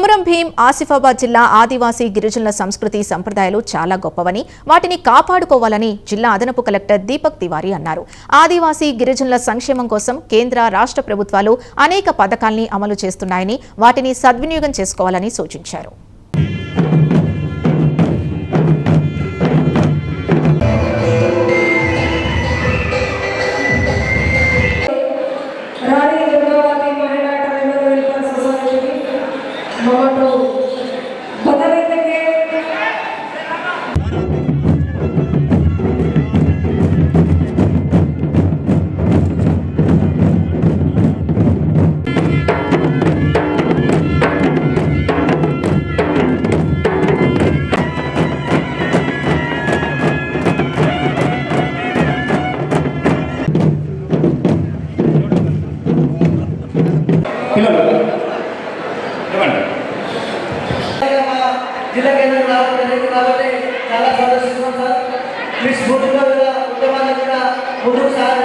కొమరం భీం ఆసిఫాబాద్ జిల్లా ఆదివాసీ గిరిజనుల సంస్కృతి సంప్రదాయాలు చాలా గొప్పవని వాటిని కాపాడుకోవాలని జిల్లా అదనపు కలెక్టర్ దీపక్ తివారీ అన్నారు. ఆదివాసీ గిరిజనుల సంక్షేమం కోసం కేంద్ర రాష్ట్ర ప్రభుత్వాలు అనేక పథకాల్ని అమలు చేస్తున్నాయని వాటిని సద్వినియోగం చేసుకోవాలని సూచించారు. మీ స్ఫూర్తిలో ఉద్యమాన్ని కూడా ముందుకు సార్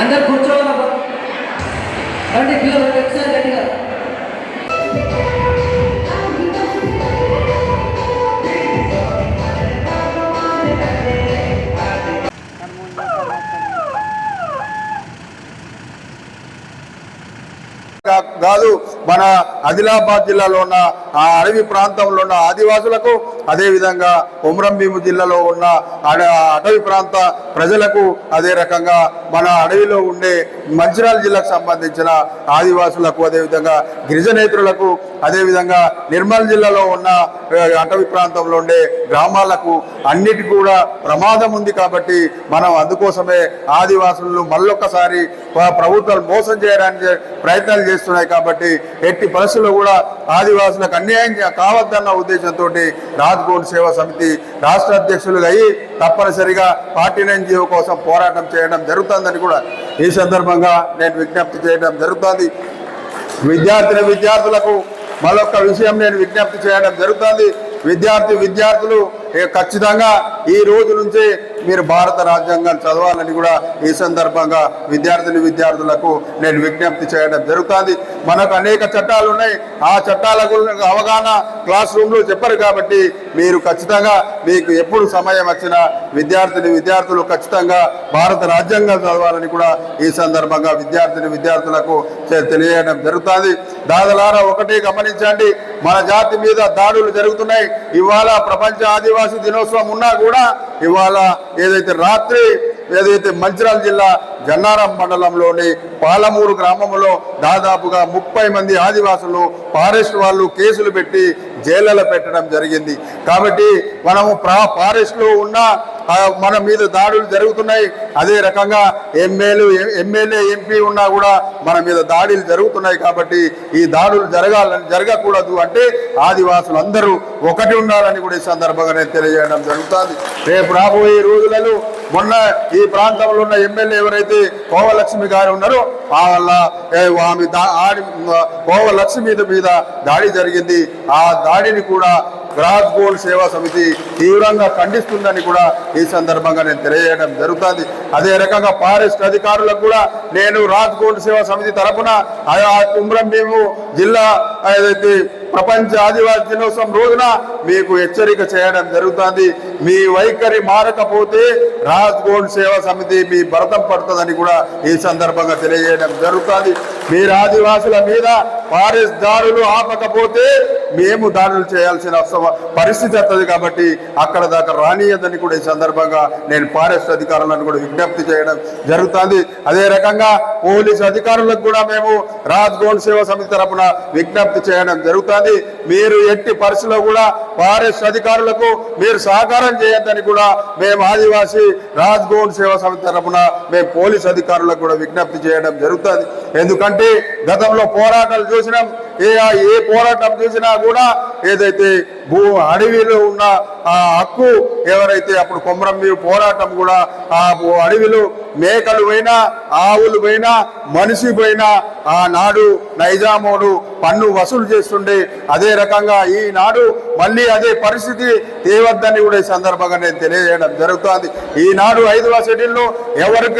అందరు కూర్చోవాలి రండి పిల్లలు ఒకసారి గట్టిగా. కాదు మన ఆదిలాబాద్ జిల్లాలో ఉన్న ఆ అడవి ప్రాంతంలో ఉన్న ఆదివాసులకు అదేవిధంగా ఉమ్రంభీము కొమరం భీము జిల్లాలో ఉన్న అడ- అటవీ ప్రాంత ప్రజలకు అదే రకంగా మన అడవిలో ఉండే మంచిర్యాల జిల్లాకు సంబంధించిన ఆదివాసులకు అదేవిధంగా గిరిజనేతరులకు అదేవిధంగా నిర్మల్ జిల్లాలో ఉన్న అటవీ ప్రాంతంలో ఉండే గ్రామాలకు అన్నిటి కూడా ప్రమాదం ఉంది కాబట్టి మనం అందుకోసమే ఆదివాసులను మళ్ళొక్కసారి ప్రభుత్వాలు మోసం చేయడానికి ప్రయత్నాలు చేస్తున్నాయి కాబట్టి ఎట్టి పరిస్థితుల్లో కూడా ఆదివాసులకు అన్యాయం కావద్దన్న ఉద్దేశంతో రాజ్కోట్ సేవా సమితి రాష్ట్ర అధ్యక్షులుగా అయ్యి తప్పనిసరిగా పార్టీ ఎన్జిఓ కోసం పోరాటం చేయడం జరుగుతుందని కూడా ఈ సందర్భంగా నేను విజ్ఞప్తి చేయడం జరుగుతుంది. విద్యార్థిని విద్యార్థులకు మరొక విషయం నేను విజ్ఞప్తి చేయడం జరుగుతుంది. విద్యార్థి విద్యార్థులు ఖచ్చితంగా ఈ రోజు నుంచి మీరు భారత రాజ్యాంగం చదవాలని కూడా ఈ సందర్భంగా విద్యార్థిని విద్యార్థులకు నేను విజ్ఞప్తి చేయడం జరుగుతుంది. మనకు అనేక చట్టాలు ఉన్నాయి. ఆ చట్టాల గురించి అవగాహన క్లాస్ రూమ్లో చెప్పరు కాబట్టి మీరు ఖచ్చితంగా మీకు ఎప్పుడు సమయం వచ్చినా విద్యార్థిని విద్యార్థులు ఖచ్చితంగా భారత రాజ్యాంగం చదవాలని కూడా ఈ సందర్భంగా విద్యార్థిని విద్యార్థులకు తెలియడం జరుగుతుంది. దాదలారా ఒకటే గమనించండి. మన జాతి మీద దాడులు జరుగుతున్నాయి. ఇవాళ ప్రపంచ ఆదివాసీ దినోత్సవం ఉన్నా కూడా ఇవాళ ఏదైతే రాత్రి ఏదైతే మంచిరాల జిల్లా జన్నారం మండలంలోని పాలమూరు గ్రామంలో దాదాపుగా ముప్పై మంది ఆదివాసులు ఫారెస్ట్ వాళ్ళు కేసులు పెట్టి జైళ్ళలో పెట్టడం జరిగింది. కాబట్టి మనము ప్రా ఫారెస్ట్లో ఉన్న మన మీద దాడులు జరుగుతున్నాయి. అదే రకంగా ఎమ్మెల్యే ఎమ్మెల్యే ఎంపీ ఉన్నా కూడా మన మీద దాడులు జరుగుతున్నాయి. కాబట్టి ఈ దాడులు జరగాలని జరగకూడదు అంటే ఆదివాసులు అందరూ ఒకటి ఉండాలని కూడా ఈ సందర్భంగా నేను తెలియజేయడం జరుగుతుంది. రేపు రాబోయే రోజులలో మొన్న ఈ ప్రాంతంలో ఉన్న ఎమ్మెల్యే ఎవరైతే కోవలక్ష్మి గారు ఉన్నారో ఆ వల్ల ఏ, ఆమె దా- ఆడి కోవలక్ష్మి మీద దాడి జరిగింది. ఆ దాడిని కూడా రాజ్ గోల్డ్ సేవా సమితి తీవ్రంగా ఖండిస్తుందని కూడా ఈ సందర్భంగా నేను తెలియజేయడం జరుగుతుంది. అదే రకంగా ఫారెస్ట్ అధికారులకు కూడా నేను రాజ్ గోల్డ్ సేవా సమితి తరపున ఆయా కుమ్రం మేము జిల్లా ఏదైతే ప్రపంచ ఆదివాసీ దినోత్సవం రోజున మీకు హెచ్చరిక చేయడం జరుగుతుంది. మీ వైఖరి మారకపోతే రాజ్గోండ్ సేవా సమితి మీ భరతం పడుతుందని కూడా ఈ సందర్భంగా తెలియజేయడం జరుగుతుంది. మీరు ఆదివాసుల మీద ఫారెస్ట్ దారులు ఆపకపోతే మేము దాడులు చేయాల్సిన అవసరం- పరిస్థితి వస్తుంది కాబట్టి అక్కడ దాకా రానియదని కూడా ఈ సందర్భంగా నేను ఫారెస్ట్ అధికారులను కూడా విజ్ఞప్తి చేయడం జరుగుతుంది. అదే రకంగా పోలీస్ అధికారులకు కూడా మేము రాజ్గోండ్ సేవ సేవా సమితి తరపున విజ్ఞప్తి చేయడం జరుగుతుంది. మీరు ఎట్టి పరిస్థితిలో కూడా ఫారెస్ట్ అధికారులకు మీరు సహకారం చేయొద్దని కూడా మేము ఆదివాసీ రాజ్ సేవా సమితి తరపున మేము పోలీస్ అధికారులకు కూడా విజ్ఞప్తి చేయడం జరుగుతుంది. ఎందుకంటే గతంలో పోరాటాలు చూసినాం. ఏ ఏ పోరాటం చూసినా కూడా ఏదైతే భూ అడవిలో ఉన్న ఆ హక్కు ఎవరైతే అప్పుడు కొమరం మీరు పోరాటం కూడా ఆ భూ- అడవిలో మేకలు పోయినా ఆవులు పోయినా మనిషి పోయినా ఆనాడు నైజామోడు పన్ను వసూలు చేస్తుండే. అదే రకంగా ఈనాడు మళ్ళీ అదే పరిస్థితి తేవద్దని కూడా ఈ సందర్భంగా నేను తెలియజేయడం జరుగుతుంది. ఈనాడు ఐదవ షెడ్యూల్లో ఎవరికి